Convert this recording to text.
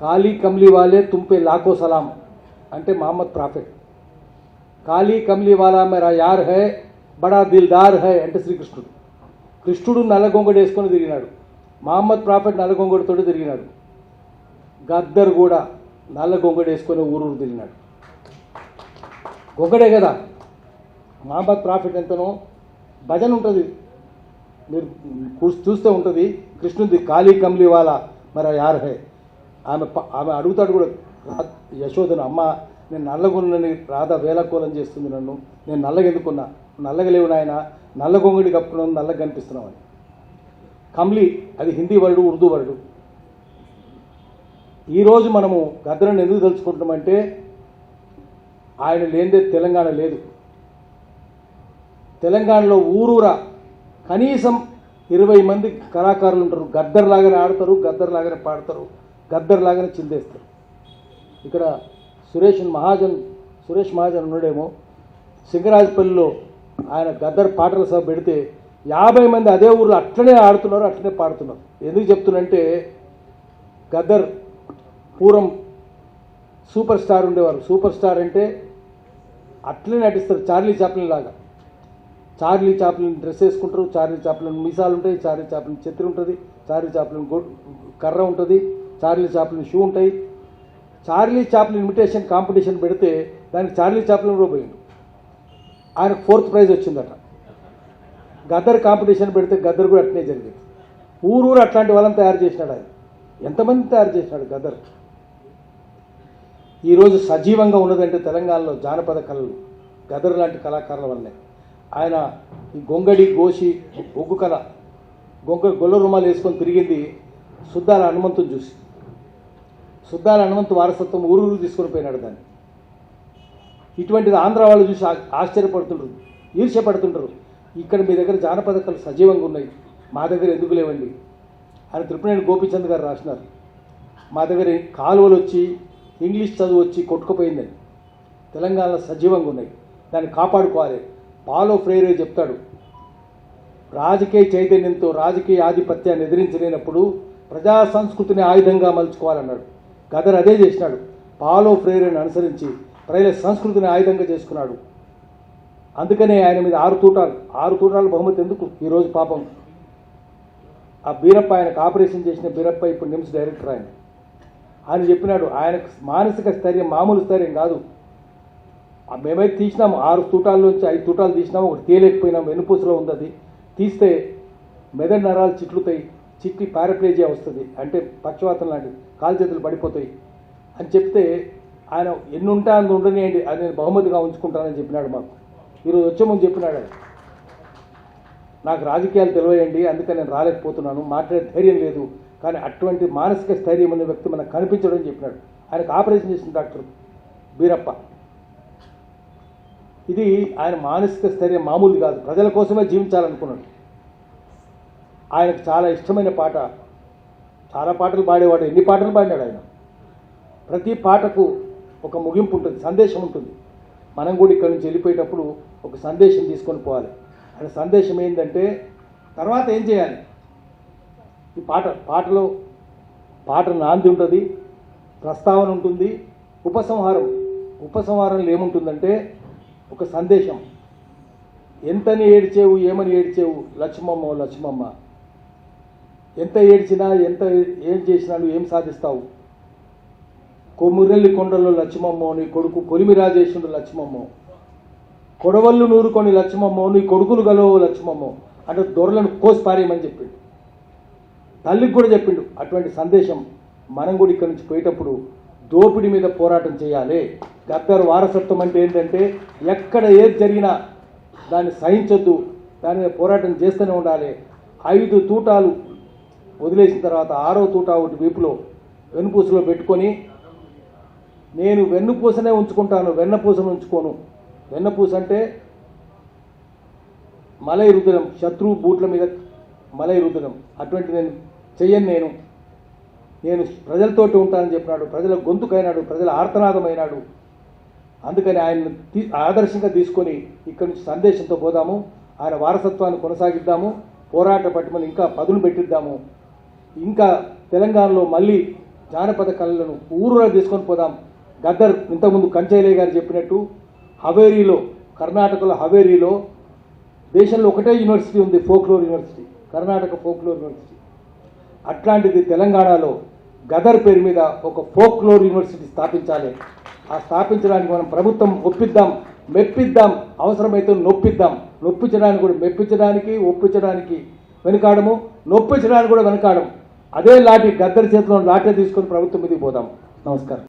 కాలీ కమ్లీ వాలే తుంపే లాఖో సలాం. అంటే మహమ్మద్ ప్రాఫెట్. కాళీ కమ్లీ వాలా మేరా యార్ హై బడా దిల్దార్ హై అంటే శ్రీకృష్ణుడు. కృష్ణుడు నల్లగొంగడు వేసుకొని తిరిగినాడు. మహమ్మద్ ప్రాఫెట్ నల్లగొంగడితో తిరిగినాడు. గద్దర్ కూడా నల్లగొంగడు వేసుకొని ఊరూరు తిరిగినాడు. గొంగడే కదా. మహమ్మద్ ప్రాఫిట్ ఎంతనో భజన ఉంటుంది. మీరు చూస్తే ఉంటుంది. కృష్ణుది కాళీ కమ్లీ వాలా మరి యార్ హై. ఆమె ఆమె అడుగుతాడు కూడా యశోదను అమ్మ నేను నల్లగొండని రాధ వేలకోలం చేస్తుంది నన్ను. నేను నల్లగెందుకున్నా? నల్లగలేవు నాయన నల్లగొంగడి కప్పుకున్నాను నల్లగా కనిపిస్తున్నామని కమ్లీ అది హిందీ వర్డు ఉర్దూ వర్డు. ఈరోజు మనము గద్దరని ఎందుకు తెలుసుకుంటామంటే ఆయన లేనిదే తెలంగాణ లేదు. తెలంగాణలో ఊరూరా కనీసం ఇరవై మంది కళాకారులు ఉంటారు. గద్దర్లాగానే ఆడతారు గద్దర్లాగానే పాడతారు. గద్దర్ లాగానే చిందేస్తారు. ఇక్కడ సురేష్ మహాజన్ సురేష్ మహాజన్ ఉన్నాడేమో. సింగరాజపల్లిలో ఆయన గద్దర్ పాటల సభ పెడితే యాభై మంది అదే ఊర్లో అట్లనే ఆడుతున్నారు అట్లనే పాడుతున్నారు. ఎందుకు చెప్తున్నంటే గద్దర్ పూర్వం సూపర్ స్టార్ ఉండేవారు సూపర్ స్టార్ అంటే అట్లనే నటిస్తారు చార్లీ చాప్లిన్ లాగా. చార్లీ చాప్లిన్ డ్రెస్ వేసుకుంటారు చార్లీ చాప్లిన్ మీసాలు ఉంటాయి చార్లీ చాప్లిన్ చెత్తి ఉంటుంది చార్లీ చాప్లిన్ గో కర్ర ఉంటుంది. చార్లీ చాప్లిన్ షూ ఉంటాయి. చార్లీ చాప్లిన్ ఇమిటేషన్ కాంపిటీషన్ పెడితే దానికి చార్లీ చాప్లిన్ కూడా పోయిండు. ఆయనకు ఫోర్త్ ప్రైజ్ వచ్చిందట. గద్దర్ కాంపిటీషన్ పెడితే గద్దర్ కూడా అట్నే జరిగింది. ఊరూరు అట్లాంటి వాళ్ళని తయారు చేసినాడు ఆయన. ఎంతమంది తయారు చేసినాడు గద్దర్ ఈరోజు సజీవంగా ఉన్నదంటే తెలంగాణలో జానపద కళలు గదర్ లాంటి కళాకారుల వల్లే. ఆయన ఈ గొంగడి గోషి బొగ్గు కళ గొంగ గొల్ల రుమాలు వేసుకొని తిరిగింది సుద్దాల హనుమంతుని చూసి. సుద్దాల హనుమంతు వారసత్వం ఊరూరు తీసుకొని పోయినాడు దాన్ని. ఇటువంటిది ఆంధ్ర వాళ్ళు చూసి ఆ- ఆశ్చర్యపడుతుంటారు ఈర్ష్యపడుతుంటారు ఇక్కడ మీ దగ్గర జానపద కళలు సజీవంగా ఉన్నాయి మా దగ్గర ఎందుకు లేవండి? అని త్రిపుణేని గోపిచంద్ గారు రాసినారు. మా దగ్గర కాలువలు వచ్చి ఇంగ్లీష్ చదువు వచ్చి కొట్టుకుపోయిందని తెలంగాణలో సజీవంగా ఉన్నాయి. దాన్ని కాపాడుకోవాలి. పాలో ఫ్రేరే చెప్తాడు. రాజకీయ చైతన్యంతో రాజకీయ ఆధిపత్యాన్ని ఎదిరించలేనప్పుడు ప్రజా సంస్కృతిని ఆయుధంగా మలుచుకోవాలన్నాడు. గదర్ అదే చేసినాడు. పాలో ఫ్రేరేని అనుసరించి ప్రజల సంస్కృతిని ఆయుధంగా చేసుకున్నాడు. అందుకనే ఆయన మీద ఆరు తూటాలు ఆరు తూటాలు బహుమతి ఎందుకు? ఈరోజు పాపం. ఆ బీరప్ప ఆయనకు ఆపరేషన్ చేసిన బీరప్ప ఇప్పుడు నిమ్స్ డైరెక్టర్ ఆయన. ఆయన చెప్పినాడు ఆయనకు మానసిక స్థైర్యం మామూలు స్థైర్యం కాదు. మేమైతే తీసినాము ఆరు తూటాల్లోంచి ఐదు తూటాలు తీసినాము ఒకటి తేలేకపోయినాం వెన్నుపూసలో ఉంది అది. తీస్తే మెదడు నరాలు చిట్లుతాయి. చిక్కి పారప్లేజియా వస్తుంది. అంటే పక్షవాతం లాంటిది. కాలు చేతులు పడిపోతాయి. అని చెప్తే ఆయన ఎన్ని ఉంటా అందు ఉండనియండి. అది నేను బహుమతిగా ఉంచుకుంటానని చెప్పినాడు మాకు. ఈరోజు వచ్చే ముందు చెప్పినాడు ఆయన. నాకు రాజకీయాలు తెలియయండి. అందుకని నేను రాలేకపోతున్నాను. మాట్లాడే ధైర్యం లేదు. కానీ అటువంటి మానసిక స్థైర్యం ఉన్న వ్యక్తి మనకు కనిపించడం చెప్పినాడు. ఆయనకు ఆపరేషన్ చేసిన డాక్టర్ బీరప్ప. ఇది ఆయన మానసిక స్థైర్యం మామూలు కాదు. ప్రజల కోసమే జీవించాలనుకున్నాడు. ఆయనకు చాలా ఇష్టమైన పాట. చాలా పాటలు పాడేవాడు. ఎన్ని పాటలు పాడినాడు ఆయన? ప్రతి పాటకు ఒక ముగింపు ఉంటుంది సందేశం ఉంటుంది. మనం కూడా ఇక్కడి నుంచి వెళ్ళిపోయేటప్పుడు ఒక సందేశం తీసుకొని పోవాలి. ఆయన సందేశం ఏంటంటే తర్వాత ఏం చేయాలి? ఈ పాట పాటలో పాట నాంది ఉంటుంది ప్రస్తావన ఉంటుంది ఉపసంహారం. ఉపసంహారంలో ఏముంటుందంటే ఒక సందేశం. ఎంతని ఏడ్చేవు ఏమని ఏడ్చేవు? లక్ష్మమ్మ లక్ష్మమ్మ. ఎంత ఏడ్చినా ఎంత ఏం చేసినా నువ్వు ఏం సాధిస్తావు? కొమ్మురెల్లి కొండలో లక్ష్మమ్మో నీ కొడుకు కొలిమి రాజేశ్వరుడు లక్ష్మమ్మో కొడవళ్ళు నూరుకొని లక్ష్మమ్మో నీ కొడుకులు గలవు లక్ష్మమ్మో అంటే దొరలను కోసి పారేయమని చెప్పిండు. తల్లికి కూడా చెప్పిండు. అటువంటి సందేశం మనం కూడా ఇక్కడి నుంచి పోయేటప్పుడు దోపిడి మీద పోరాటం చేయాలి. గద్దరు వారసత్వం అంటే ఏంటంటే ఎక్కడ ఏది జరిగినా దాన్ని సహించొద్దు. దాని మీద పోరాటం చేస్తూనే ఉండాలి. ఐదు తూటాలు వదిలేసిన తర్వాత ఆరో తూట ఒకటి వీపులో వెన్నుపూసలో పెట్టుకొని నేను వెన్నుపూసనే ఉంచుకుంటాను వెన్నపూసను ఉంచుకోను. వెన్నపూస అంటే మలై రుద్రం శత్రువు బూట్ల మీద మలై రుద్రం. అటువంటి నేను చెయ్యను నేను. నేను ప్రజలతోటి ఉంటానని చెప్పినాడు ప్రజల గొంతుకైనాడు ప్రజల ఆర్తనాదమైనాడు. అందుకని ఆయన తీ ఆదర్శంగా తీసుకొని ఇక్కడి నుంచి సందేశంతో పోదాము ఆయన వారసత్వాన్ని కొనసాగిద్దాము పోరాట పట్టుమని ఇంకా పదును పెట్టిద్దాము. ఇంకా తెలంగాణలో మళ్ళీ జానపద కళలను ఊరులో తీసుకొని పోదాం. గద్దర్ ఇంతకుముందు కంచైలయ్య గారు చెప్పినట్టు హవేరీలో కర్ణాటకలో హవేరీలో దేశంలో ఒకటే యూనివర్సిటీ ఉంది folklore university Karnataka folklore university. అట్లాంటిది తెలంగాణలో గదర్ పేరు మీద ఒక ఫోక్లోర్ యూనివర్సిటీ స్థాపించాలి. ఆ స్థాపించడానికి మనం ప్రభుత్వం ఒప్పిద్దాం మెప్పిద్దాం అవసరమైతే నొప్పిద్దాం. నొప్పించడానికి కూడా మెప్పించడానికి ఒప్పించడానికి వెనుకాడము నొప్పించడానికి కూడా వెనుకాడము. అదే లాఠీ గద్దరి చేతిలో లాఠీ తీసుకొని ప్రభుత్వం మీదకి పోదాం. నమస్కారం.